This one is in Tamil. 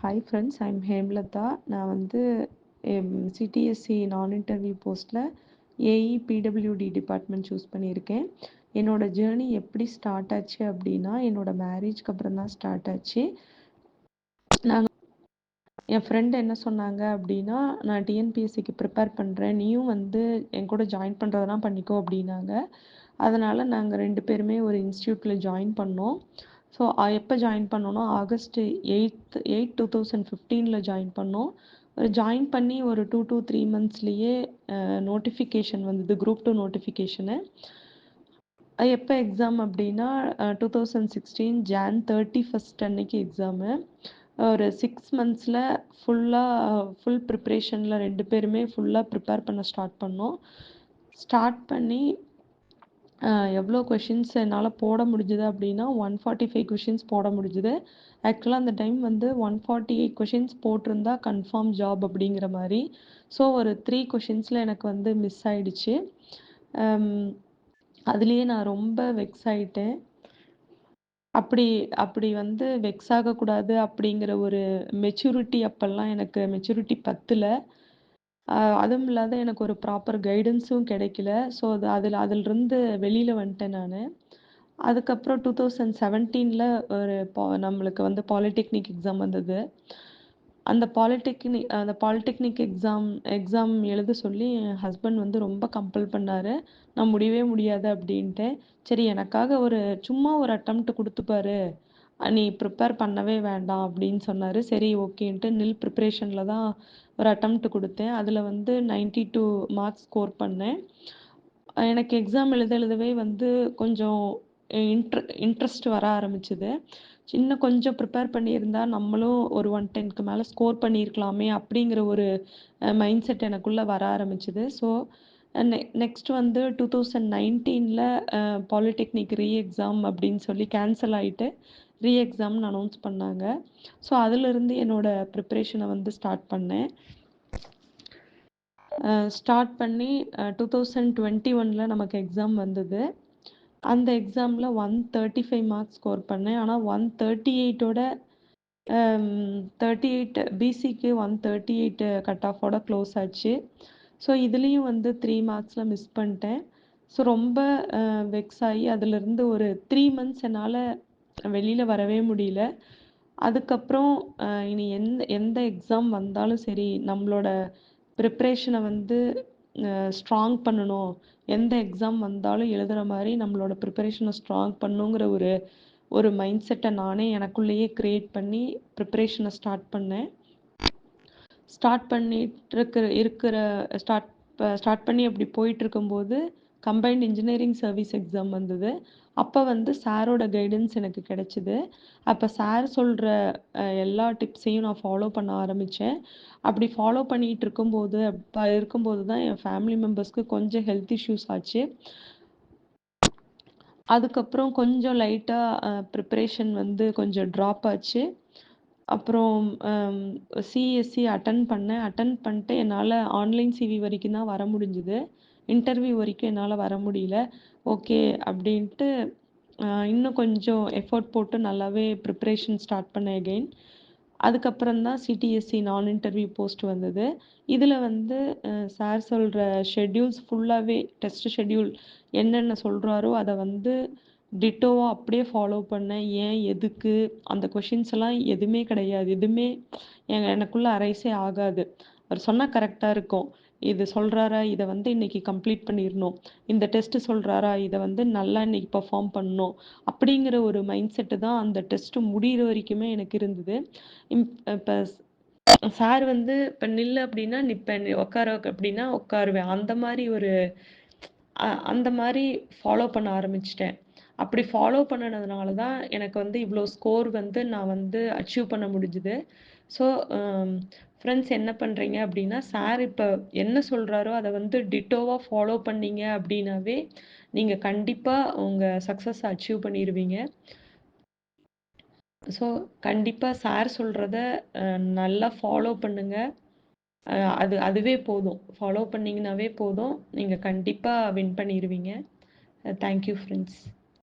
ஹாய் ஃப்ரெண்ட்ஸ் ஐம் ஹேம்லதா நான் வந்து சிடிஎஸ்சி நான் இன்டர்வியூ போஸ்ட்டில் ஏஇ பிடபிள்யூடி டிபார்ட்மெண்ட் சூஸ் பண்ணியிருக்கேன். என்னோடய ஜேர்னி எப்படி ஸ்டார்ட் ஆச்சு அப்படின்னா என்னோடய மேரேஜ்க்கு அப்புறம் தான் ஸ்டார்ட் ஆச்சு. நாங்கள் என் ஃப்ரெண்ட் என்ன சொன்னாங்க அப்படின்னா நான் டிஎன்பிஎஸ்சிக்கு ப்ரிப்பேர் பண்ணுறேன் நீயும் வந்து என் கூட ஜாயின் பண்ணுறதெல்லாம் பண்ணிக்கோ அப்படின்னாங்க. அதனால் நாங்கள் ரெண்டு பேருமே ஒரு இன்ஸ்டியூட்டில் ஜாயின் பண்ணோம். ஸோ எப்போ ஜாயின் பண்ணோன்னா August eighth eight two thousand ஃபிஃப்டீனில் join பண்ணோம். ஒரு ஜாயின் பண்ணி ஒரு டூ டூ த்ரீ மந்த்ஸ்லேயே நோட்டிஃபிகேஷன் வந்தது. குரூப் டூ நோட்டிஃபிகேஷனு அது எப்போ எக்ஸாம் அப்படின்னா two thousand sixteen Jan thirty first அன்னைக்கு எக்ஸாமு ஒரு சிக்ஸ் மந்த்ஸில் ஃபுல்லாக ஃபுல் ப்ரிப்ரேஷனில் ரெண்டு பேருமே ஃபுல்லாக ப்ரிப்பேர் பண்ண ஸ்டார்ட் பண்ணோம். ஸ்டார்ட் பண்ணி எவ்வளோ கொஷின்ஸ் என்னால் போட முடிஞ்சுது அப்படின்னா ஒன் ஃபார்ட்டி ஃபைவ் கொஷின்ஸ் போட முடிஞ்சுது. ஆக்சுவலாக அந்த டைம் வந்து ஒன் ஃபார்ட்டி எயிட் கொஷின்ஸ் போட்டிருந்தா கன்ஃபார்ம் ஜாப் அப்படிங்கிற மாதிரி. ஸோ ஒரு த்ரீ கொஷின்ஸில் எனக்கு வந்து மிஸ் ஆயிடுச்சு. அதுலேயே நான் ரொம்ப வெக்ஸ் ஆகிட்டேன் அப்படி அப்படி வந்து வெக்ஸ் ஆகக்கூடாது அப்படிங்கிற ஒரு மெச்சூரிட்டி அப்போல்லாம் எனக்கு மெச்சூரிட்டி பத்தில். அதுவும் இல்லாத எனக்கு ஒரு ப்ராப்பர் கைடன்ஸும் கிடைக்கல. ஸோ அது அதில் அதிலிருந்து வெளியில் வந்துட்டேன் நான். அதுக்கப்புறம் டூ தௌசண்ட் செவன்டீனில் ஒரு பா நம்மளுக்கு வந்து பாலிடெக்னிக் எக்ஸாம் வந்தது. அந்த பாலிடெக்னிக் அந்த பாலிடெக்னிக் எக்ஸாம் எக்ஸாம் எழுத சொல்லி என் ஹஸ்பண்ட் வந்து ரொம்ப கம்பல் பண்ணார். நான் முடியவே முடியாது அப்படின்ட்டு. சரி எனக்காக ஒரு சும்மா ஒரு அட்டம்ப்ட் கொடுத்துப்பாரு. நீ ப்ரிப்பேர் பண்ணவே வேண்டாம் அப்படின்னு சொன்னார். சரி ஓகேன்ட்டு நில் ப்ரிப்ரேஷனில் தான் ஒரு அட்டம்ப்ட் கொடுத்தேன். அதில் வந்து நைன்ட்டி டூ மார்க்ஸ் ஸ்கோர் பண்ணேன். எனக்கு எக்ஸாம் எழுத எழுதவே வந்து கொஞ்சம் இன்ட்ர இன்ட்ரெஸ்ட் வர ஆரம்பிச்சுது. சின்ன கொஞ்சம் ப்ரிப்பேர் பண்ணியிருந்தா நம்மளும் ஒரு ஒன் டென்க்கு மேலே ஸ்கோர் பண்ணியிருக்கலாமே அப்படிங்கிற ஒரு மைண்ட் செட் எனக்குள்ளே வர ஆரம்பிச்சுது. ஸோ நெ நெக்ஸ்ட் வந்து டூ தௌசண்ட் நைன்டீனில் பாலிடெக்னிக் ரீ எக்ஸாம் அப்படின்னு சொல்லி கேன்சல் ஆகிட்டு ரீ எக்ஸாம்னு அனௌன்ஸ் பண்ணாங்க. ஸோ அதிலிருந்து என்னோடய ப்ரிப்ரேஷனை வந்து ஸ்டார்ட் பண்ணேன். ஸ்டார்ட் பண்ணி டூ தௌசண்ட் டுவெண்ட்டி ஒனில் நமக்கு எக்ஸாம் வந்தது. அந்த எக்ஸாமில் one thirty five marks score பண்ணேன். ஆனால் ஒன் தேர்ட்டி எயிட்டோட தேர்ட்டி எயிட் பிசிக்கு ஒன் தேர்ட்டி எயிட் கட் ஆஃபோட க்ளோஸ் ஆச்சு. ஸோ இதுலேயும் வந்து த்ரீ மார்க்ஸில் மிஸ் பண்ணிட்டேன். ஸோ ரொம்ப வெக்ஸ் ஆகி அதிலிருந்து ஒரு த்ரீ மந்த்ஸ் என்னால் வெளியில் வரவே முடியல. அதுக்கப்புறம் இனி எந்த எந்த எக்ஸாம் வந்தாலும் சரி நம்மளோட ப்ரிப்ரேஷனை வந்து ஸ்ட்ராங் பண்ணணும். எந்த எக்ஸாம் வந்தாலும் எழுதுகிற மாதிரி நம்மளோட ப்ரிப்பரேஷனை ஸ்ட்ராங் பண்ணுங்கிற ஒரு ஒரு மைண்ட் செட்டை நானே எனக்குள்ளேயே க்ரியேட் பண்ணி ப்ரிப்பரேஷனை ஸ்டார்ட் பண்ணேன். ஸ்டார்ட் பண்ணிட்டு இருக்கிற இருக்கிற ஸ்டார்ட் ஸ்டார்ட் பண்ணி அப்படி போயிட்டு இருக்கும்போது கம்பைன்ட் இன்ஜினியரிங் சர்வீஸ் எக்ஸாம் வந்தது. அப்போ வந்து சாரோட கைடன்ஸ் எனக்கு கிடைச்சிது. அப்போ சார் சொல்கிற எல்லா டிப்ஸையும் நான் ஃபாலோ பண்ண ஆரம்பித்தேன் அப்படி ஃபாலோ பண்ணிகிட்டு இருக்கும்போது அப்போ இருக்கும்போது தான் என் ஃபேமிலி மெம்பர்ஸ்க்கு கொஞ்சம் ஹெல்த் இஷ்யூஸ் ஆச்சு. அதுக்கப்புறம் கொஞ்சம் லைட்டாக ப்ரிப்ரேஷன் வந்து கொஞ்சம் ட்ராப் ஆச்சு. அப்புறம் சிஎஸ்சி அட்டன் பண்ணேன் அட்டன் பண்ணிட்டு என்னால் ஆன்லைன் சிவி வரைக்கும் தான் வர முடிஞ்சுது. இன்டர்வியூ வரைக்கும் என்னால் வர முடியல. ஓகே அப்படின்ட்டு இன்னும் கொஞ்சம் எஃபோர்ட் போட்டு நல்லாவே ப்ரிப்ரேஷன் ஸ்டார்ட் பண்ணேன் எகெயின் அதுக்கப்புறம் தான் சிடிஎஸ்சி நான் இன்டர்வியூ போஸ்ட் வந்தது. இதில் வந்து சார் சொல்கிற ஷெட்யூல்ஸ் ஃபுல்லாகவே டெஸ்ட் ஷெட்யூல் என்னென்ன சொல்கிறாரோ அதை வந்து டிட்டோவாக அப்படியே ஃபாலோ பண்ணேன் ஏன் எதுக்கு அந்த கொஷின்ஸ் எல்லாம் எதுவுமே கிடையாது. எதுவுமே எனக்குள்ளே அரைஸே ஆகாது. அவர் சொன்னால் கரெக்டாக இருக்கும். இது சொல்கிறாரா இதை வந்து இன்றைக்கி கம்ப்ளீட் பண்ணிடணும். இந்த டெஸ்ட்டு சொல்கிறாரா இதை வந்து நல்லா இன்றைக்கி பர்ஃபார்ம் பண்ணணும். அப்படிங்கிற ஒரு மைண்ட் செட்டு தான் அந்த டெஸ்ட்டு முடிகிற வரைக்குமே எனக்கு இருந்தது. இப்போ சார் வந்து இப்போ நில்லு அப்படின்னா நிற்பேன் உட்கார அப்படின்னா உட்காருவேன் அந்த மாதிரி ஒரு அந்த மாதிரி ஃபாலோ பண்ண ஆரம்பிச்சிட்டேன். அப்படி ஃபாலோ பண்ணினதுனால தான் எனக்கு வந்து இவ்வளோ ஸ்கோர் வந்து நான் வந்து அச்சீவ் பண்ண முடிஞ்சுது. ஸோ ஃப்ரெண்ட்ஸ் um, என்ன பண்ணுறீங்க அப்படின்னா சார் இப்போ என்ன சொல்கிறாரோ அதை வந்து டிட்டோவாக ஃபாலோ பண்ணீங்க அப்படின்னாவே நீங்கள் கண்டிப்பாக உங்கள் சக்ஸஸ் அச்சீவ் பண்ணிடுவீங்க ஸோ கண்டிப்பாக சார் சொல்கிறத நல்லா ஃபாலோ பண்ணுங்கள் அது அதுவே போதும். ஃபாலோ பண்ணிங்கனாவே போதும். நீங்கள் கண்டிப்பாக வின் பண்ணிடுவீங்க தேங்க்யூ ஃப்ரெண்ட்ஸ்